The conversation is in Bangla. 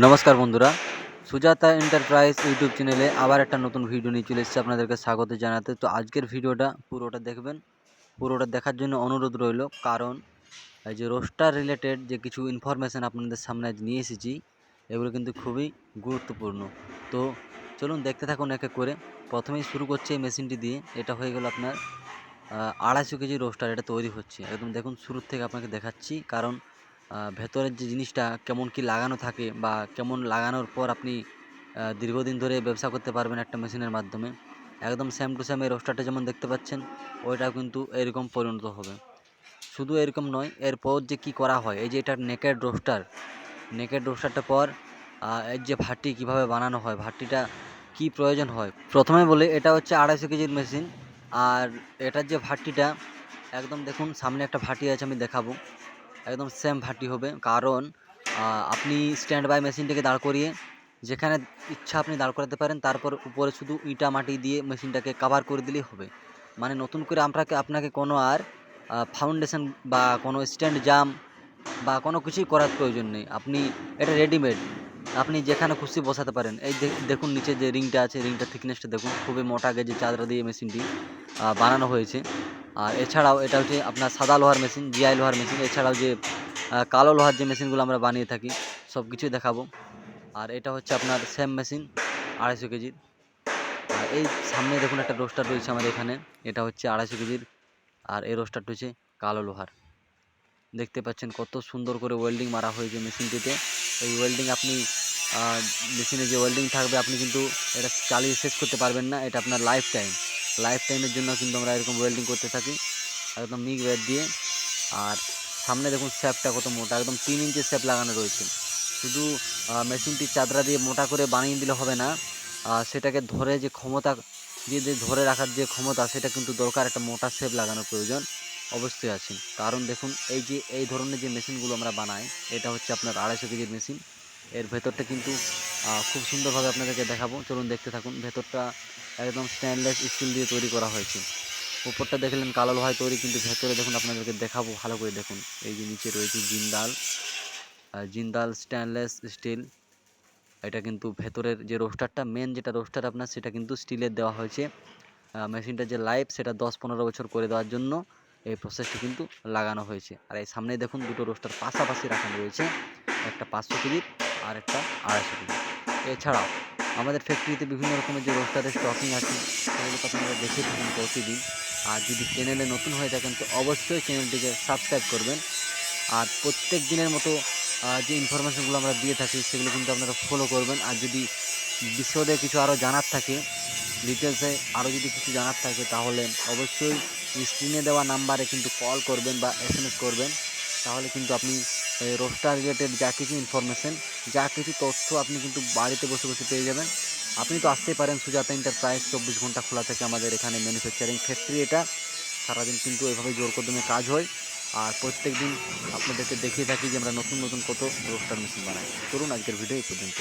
নমস্কার বন্ধুরা। সুজাতা এন্টারপ্রাইজ ইউটিউব চ্যানেলে আবার একটা নতুন ভিডিও নিয়ে চলে এসেছি আপনাদেরকে স্বাগত জানাতে। তো আজকের ভিডিওটা পুরোটা দেখবেন। পুরোটা দেখার জন্য অনুরোধ রইল, কারণ এই যে রোস্টার রিলেটেড যে কিছু ইনফরমেশান আপনাদের সামনে আজ নিয়ে এসেছি, এগুলো কিন্তু খুবই গুরুত্বপূর্ণ। তো চলুন দেখতে থাকুন এক এক করে। প্রথমেই শুরু করছে এই মেশিনটি দিয়ে। এটা হয়ে গেল আপনার আড়াইশো কেজি রোস্টার এটা তৈরি হচ্ছে। একদম দেখুন শুরুর থেকে আপনাকে দেখাচ্ছি, কারণ ভেতরের যে জিনিসটা কেমন কি লাগানো থাকে বা কেমন লাগানোর পর আপনি দীর্ঘদিন ধরে ব্যবসা করতে পারবেন একটা মেশিনের মাধ্যমে। একদম সেম টু সেম এই রোস্টারটা যেমন দেখতে পাচ্ছেন, ওইটাও কিন্তু এরকম পরিণত হবে। শুধু এরকম নয়, এরপর যে কি করা হয়, এই যে এটা নেকেড রোস্টার নেকেড রোস্টারটা পর এর যে ভাটি কীভাবে বানানো হয়, ভাটিটা কি প্রয়োজন হয়? প্রথমে বলে, এটা হচ্ছে আড়াইশো কেজির মেশিন আর এটার যে ভাটিটা, একদম দেখুন, সামনে একটা ভাটি আছে, আমি দেখাবো। একদম সেম ভাটি হবে। কারণ আপনি স্ট্যান্ড বাই মেশিনটাকে দাঁড় করিয়ে, যেখানে ইচ্ছা আপনি দাঁড় করাতে পারেন, তারপর উপরে শুধু ইটা মাটি দিয়ে মেশিনটাকে কাভার করে দিলেই হবে। মানে নতুন করে আপনাকে আপনাকে কোনো আর ফাউন্ডেশন বা কোনো স্ট্যান্ড জাম বা কোনো কিছুই করার প্রয়োজন নেই। আপনি এটা রেডিমেড আপনি যেখানে খুশি বসাতে পারেন। এই দেখুন নিচে যে রিংটা আছে রিংটা থিকনেসটা দেখুন। খুবই মোটা গেজে চাদরা দিয়ে মেশিনটি বানানো হয়েছে। আর এছাড়াও এটা হচ্ছে আপনার সাদা লোহার মেশিন, জিআই লোহার মেশিন, এছাড়াও যে কালো লোহার যে মেশিনগুলো আমরা বানিয়ে থাকি সব কিছুই দেখাবো। আর এটা হচ্ছে আপনার সেম মেশিন, আড়াইশো কেজির আর এই সামনে দেখুন একটা রোস্টার রয়েছে আমাদের এখানে, এটা হচ্ছে আড়াইশো কেজির। আর এই রোস্টারটা হচ্ছে কালো লোহার। দেখতে পাচ্ছেন কত সুন্দর করে ওয়েল্ডিং মারা হয়েছে মেশিনটিতে। এই ওয়েল্ডিং আপনি মেশিনে যে ওয়েল্ডিং থাকবে, আপনি কিন্তু এটা চালিয়ে শেষ করতে পারবেন না, এটা আপনার লাইফ টাইম লাইফ টাইমের জন্য কিন্তু আমরা এরকম ওয়েল্ডিং করতে থাকি। একদম মিগ ব্যাট দিয়ে। আর সামনে দেখুন স্যাপটা কত মোটা, একদম তিন ইঞ্চের স্যাপ লাগানো রয়েছে। শুধু মেশিনটি চাদরা দিয়ে মোটা করে বানিয়ে দিলে হবে না। সেটাকে ধরে যে ক্ষমতা দিয়ে যে ধরে রাখার যে ক্ষমতা, সেটা কিন্তু দরকার একটা মোটা শেপ লাগানোর প্রয়োজন অবশ্যই আছে। কারণ দেখুন, এই যে, এই ধরনের যে মেশিনগুলো আমরা বানাই, এটা হচ্ছে আপনার আড়াইশো কেজির মেশিন এর ভেতরটা কিন্তু খুব সুন্দরভাবে আপনাদেরকে দেখাবো। চলুন দেখতে থাকুন, ভেতরটা একদম স্টেনলেস স্টিল দিয়ে তৈরি করা হয়েছে। উপরটা দেখলেন কালো লোহায় তৈরি, কিন্তু ভেতরে দেখুন আপনাদেরকে দেখাবো, ভালো করে দেখুন। এই যে নিচে রয়েছে জিন্দাল জিন্দাল স্টেনলেস স্টিল এটা কিন্তু ভেতরের যে রোস্টারটা মেন যেটা রোস্টার আপনার, সেটা কিন্তু স্টিলের দেওয়া হয়েছে। মেশিনটার যে লাইফ সেটা দশ পনেরো বছর করে দেওয়ার জন্য এই প্রসেসটি কিন্তু লাগানো হয়েছে। আর এই সামনে দেখুন, দুটো রোস্টার পাশাপাশি রাখানো রয়েছে। একটা পাঁচশো কেজির আর একটা আড়াইশো কেজি। এছাড়াও আমাদের ফ্যাক্টরিতে বিভিন্ন রকমের যে রোস্টারের স্টকিং আছে, সেগুলো তো আপনারা দেখে থাকুন প্রতিদিন। আর যদি চ্যানেলে নতুন হয়ে থাকেন, তো অবশ্যই চ্যানেলটিকে সাবস্ক্রাইব করবেন। আর প্রত্যেক দিনের মতো যে ইনফরমেশনগুলো আমরা দিয়ে থাকি, সেগুলো কিন্তু আপনারা ফলো করবেন। আর যদি বিশদে কিছু আরও জানার থাকে ডিটেলসে আরও যদি কিছু জানার থাকে, তাহলে অবশ্যই স্ক্রিনে দেওয়া নাম্বারে কিন্তু কল করবেন বা এস করবেন। তাহলে কিন্তু আপনি রোস্টার রিলেটেড যা কিছু ইনফরমেশন যা কিছু তথ্য আপনি কিন্তু বাড়িতে বসে বসে পেয়ে যাবেন। আপনি তো আসতেই পারেন সুজাতা এন্টারপ্রাইজ চব্বিশ ঘণ্টা খোলা থাকে আমাদের এখানে ম্যানুফ্যাকচারিং ফ্যাক্টরি এটা। সারাদিন কিন্তু এভাবে জোর কদমে কাজ হয়। আর প্রত্যেক দিন আপনাদেরকে দেখিয়ে থাকি যে আমরা নতুন নতুন কত রোস্টার মেশিন বানাই। চলুন আজকের ভিডিও এই পর্যন্ত